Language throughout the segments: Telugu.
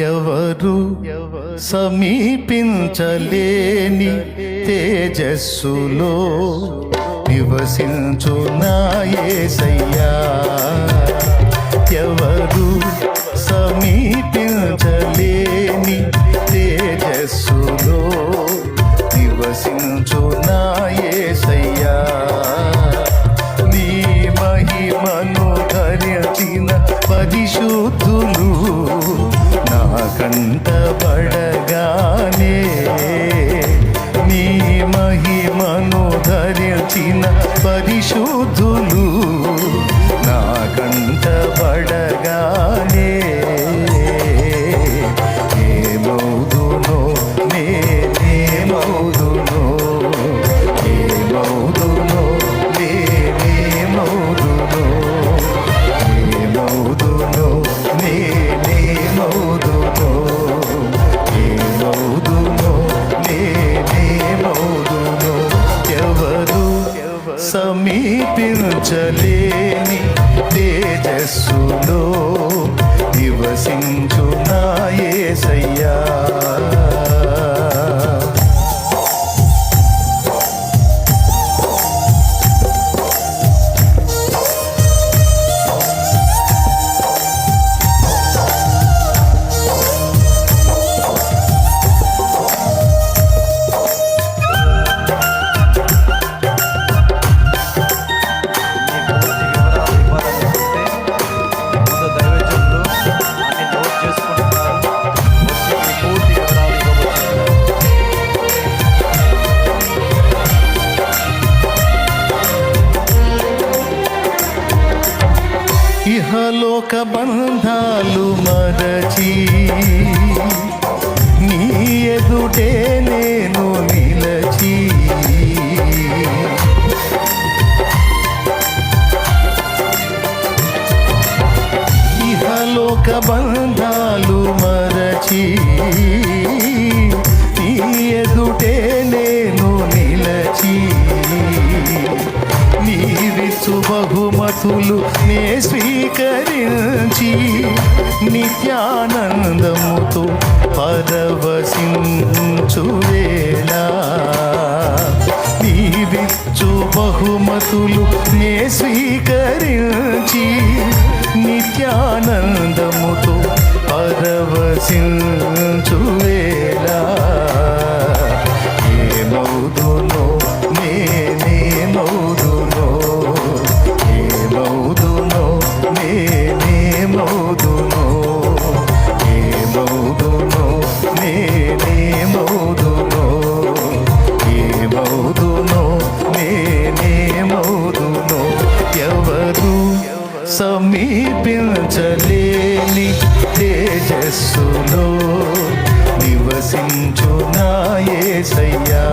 ఎవరు సమీపించలేని తేజస్సులో నివసించున్నాయేసయ్యా ఎవరు సమీపించలేని పరిశుద్ధులు నా కంటబడగానే నాయసయ్యా ఇహలోక బంధాలు మరచి నీ ఎదుటే నేను నిలచి. ఇహలోక బంధాలు మరచి నీ ఎదుటే నీవిచ్చు బహుమతులు నే స్వీకరించి నిత్యానందముతో పరవశించు దీవిచ్చు బహుమతులు నే స్వీకరించి నిత్యానందముతో పరవశించు సమీపించలేని తేజస్సులో నివసించు నాయసయ్యా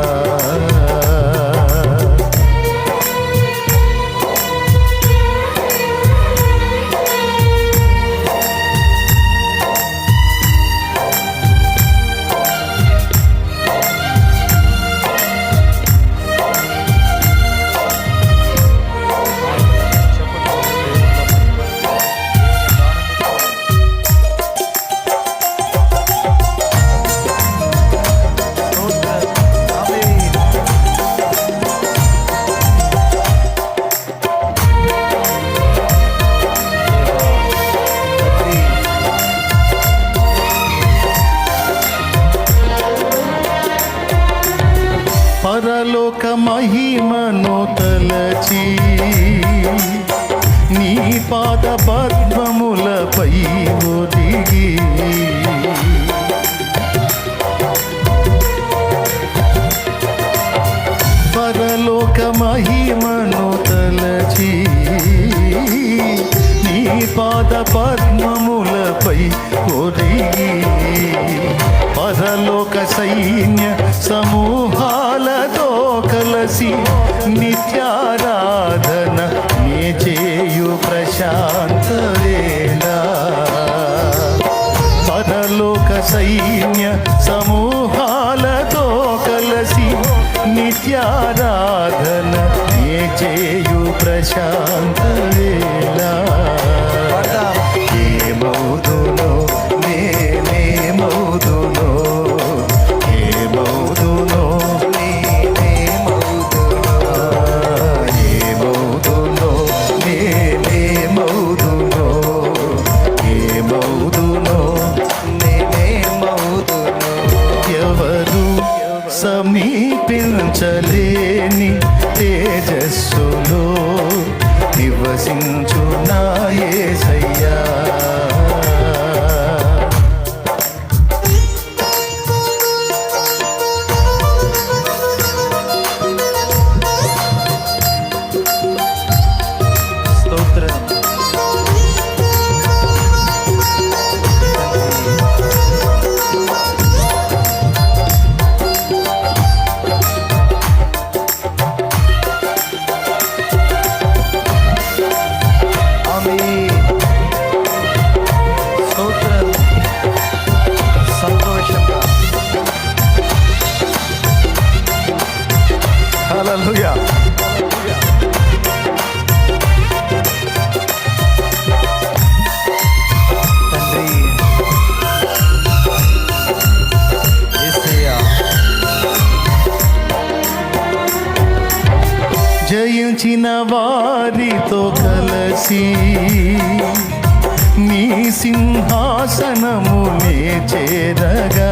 మహిమను తలచి నీ పాద పద్మములపై పాద పద్మములపై ఒరిగి పరలోక సైన్య సమూహాలతో కలసి నిత్యారాధన నే చేయు ప్రశాంత వేళ. పరలోక సైన్య సమూహాలతో కలసి నిత్యారాధన నే చేయు ప్రశాంత వికసించు నాయే సై జయించిన వారితో కలసి నీ సింహాసనము నే చేరగా.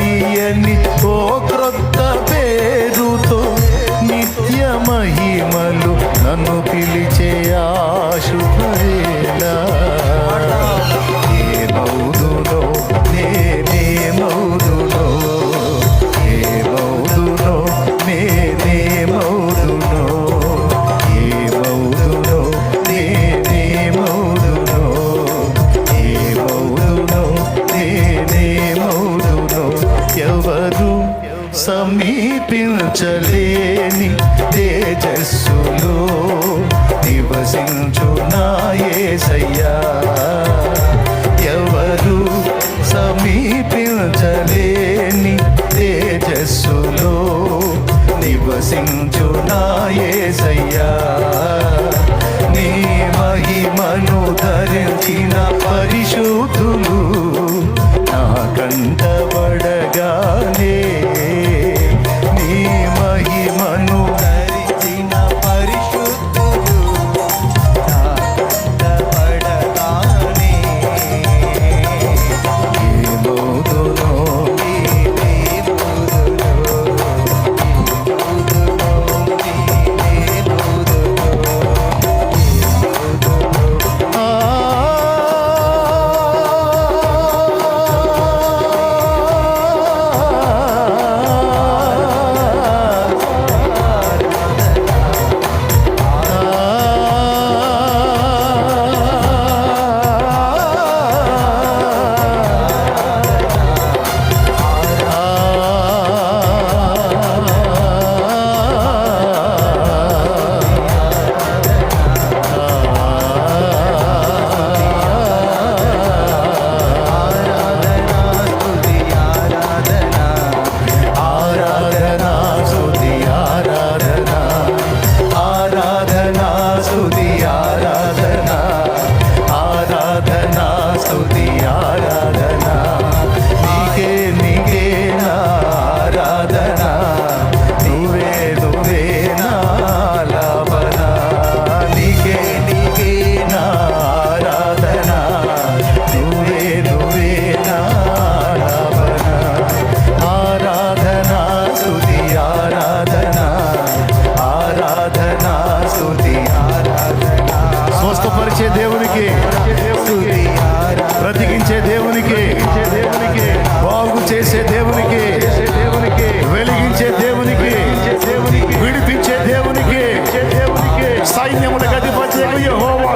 say yeah. సాయిన్యములు గధిపతి యహోవా